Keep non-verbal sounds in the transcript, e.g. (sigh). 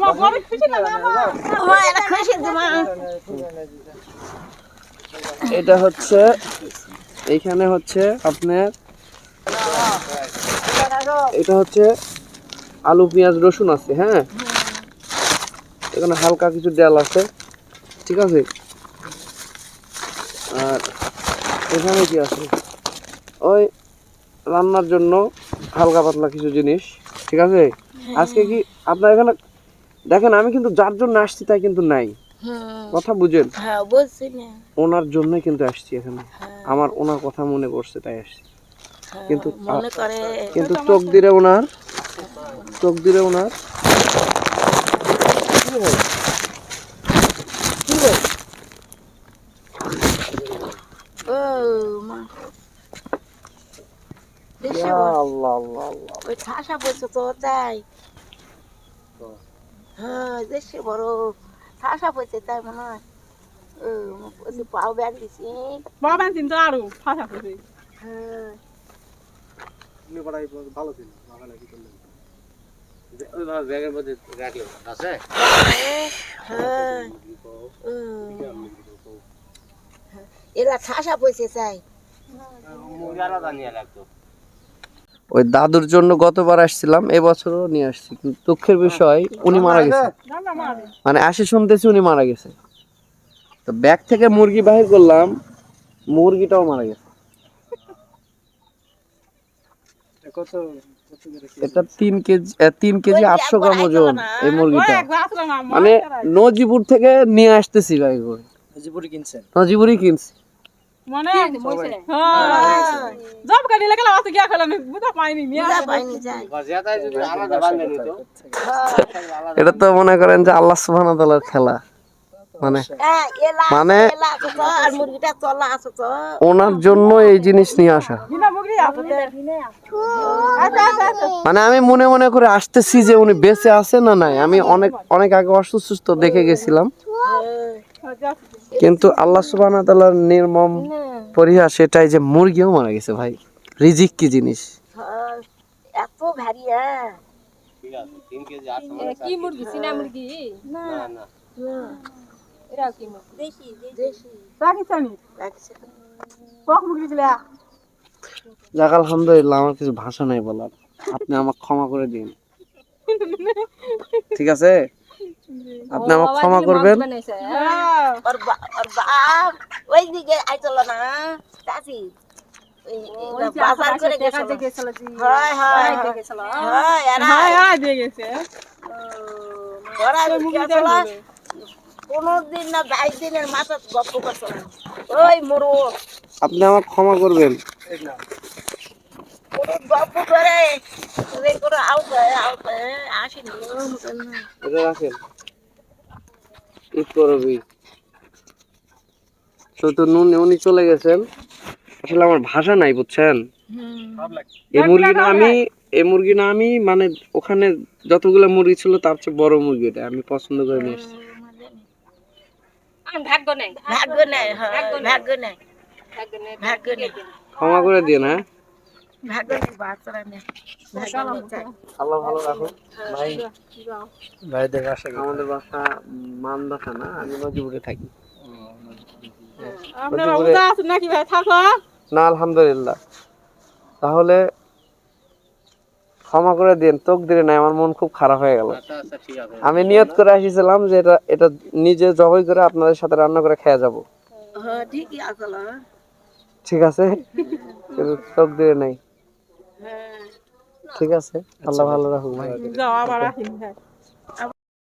তোমার বড় খুশি না বাবা তোমার এটা খুশি তোমার এটা হচ্ছে এইখানে হচ্ছে আপনার এটা হচ্ছে আলু পেঁয়াজ রসুন আছে হ্যাঁ? এখানে হালকা কিছু ডাল আছে ঠিক আছে? আর এখানে কি আছে? ওই রান্নার জন্য হালকা পাতলা কিছু জিনিস ঠিক আছে? আজকে কি আপনার এখানে দেখেন আমি কিন্তু যার জন্য আসছি তাই কিন্তু নাই। কথা বুঝেন? হ্যাঁ ওনার জন্য কিন্তু আসছি এখানে। আমার ওনার কথা মনে পড়ছে তাই আসছি। হ্যাঁ, কিন্তু কিন্তু চোখ দিলে ওনার চোখ দিলে ওনার। আল্লাহ আল্লাহ আল্লাহ। ওই ঠাসা বলছো তো তাই। হ্যাঁ দেশে বড়। ঠাসা বলছে তাই মনে হয়। পাও ব্যাগ আরও ফাঁসা হ্যাঁ। ব্যাগের মধ্যে রাখলে আছে? হ্যাঁ এরা ঠাসা পয়সা চাই আলাদা নিয়ে লাগতো ওই দাদুর জন্য গতবার আসছিলাম এবছরও নিয়ে আসছি। কিন্তু দুঃখের বিষয় উনি মারা গেছে। মানে আসে শুনতেছি উনি মারা গেছে। তো ব্যাগ থেকে মুরগি বাহির করলাম মুরগিটাও মারা গেছে। এটা তিন কেজি তিন কেজি আটশো গ্রাম ওজন এই মুরগিটা। মানে নজিপুর থেকে নিয়ে আসতেছি ভাই করে। নজিপুরই কিনছি। মানে হ্যাঁ জব কাটি লাগে লাগাতে গিয়া খেলা বুঝা পাইনি এটা তো মনে করেন যে আল্লাহ সুবহানাহু তাআলার খেলা। মানে হ্যাঁ, মানে ওনার জন্য এই জিনিস নিয়ে আসা। আচ্ছা আচ্ছা আচ্ছা। মানে আমি মনে মনে করে আসতেছি যে উনি বেঁচে আছে না নাই। আমি অনেক অনেক আগে অসুস্থ দেখে গেছিলাম। কিন্তু আল্লাহ ওয়া নির্মম পরিহাস সেটাই যে মুরগিও মারা গেছে ভাই। রিজিক কি জিনিস? হ্যাঁ, এত ভারী হ্যাঁ ঠিক আছে তিন কেজি আটশো কি মুরগি? চীনা মুরগি? না না। না। কি মুরগি? দেশি দেশি। পাকিস্তানি? কক মুগরি গিলা যাক আলহামদুলিল্লাহ আমার কিছু ভাষা নাই বলার। আপনি আমাকে ক্ষমা করে দিন। (laughs) ঠিক আছে? আপনি আমাকে ক্ষমা করবেন। আইছিল না চাচি। আপনি আমাকে ক্ষমা করবেন। করে আসেনি। ঈদ করবি। তো তো নুন উনি চলে গেছেন। আসলে আমার ভাষা নাই বুঝছেন? এই মুরগি না আমি এই মুরগি না আমি মানে ওখানে যতগুলো মুরগি ছিল তার চেয়ে বড় মুরগি এটা আমি পছন্দ করে নিয়ে এসেছি ভাগ্য নেই। ভাগ্য নেই হ্যাঁ ভাগ্য নেই। ভাগ্য নেই। ক্ষমা করে দিন হ্যাঁ? আল্লাহ ভালো রাখুন ভাই ভাইদের বাসা আমাদের বাসা মান্দা থানা আমি নজিপুরে থাকি। আপনারা উদা আছেন নাকি ভাই? থাকো। না আলহামদুলিল্লাহ। তাহলে ক্ষমা করে দিন তোক দিলে নাই আমার মন খুব খারাপ হয়ে গেল। আচ্ছা আচ্ছা ঠিক আছে। আমি নিয়ত করে আসিছিলাম যে এটা এটা নিজে জবাই করে আপনাদের সাথে রান্না করে খেয়ে যাব। হ্যাঁ ঠিক আছে? তোক দিলে নাই। ঠিক আছে। আল্লাহ ভালো রাখুক ভাই যাও আবার আসিন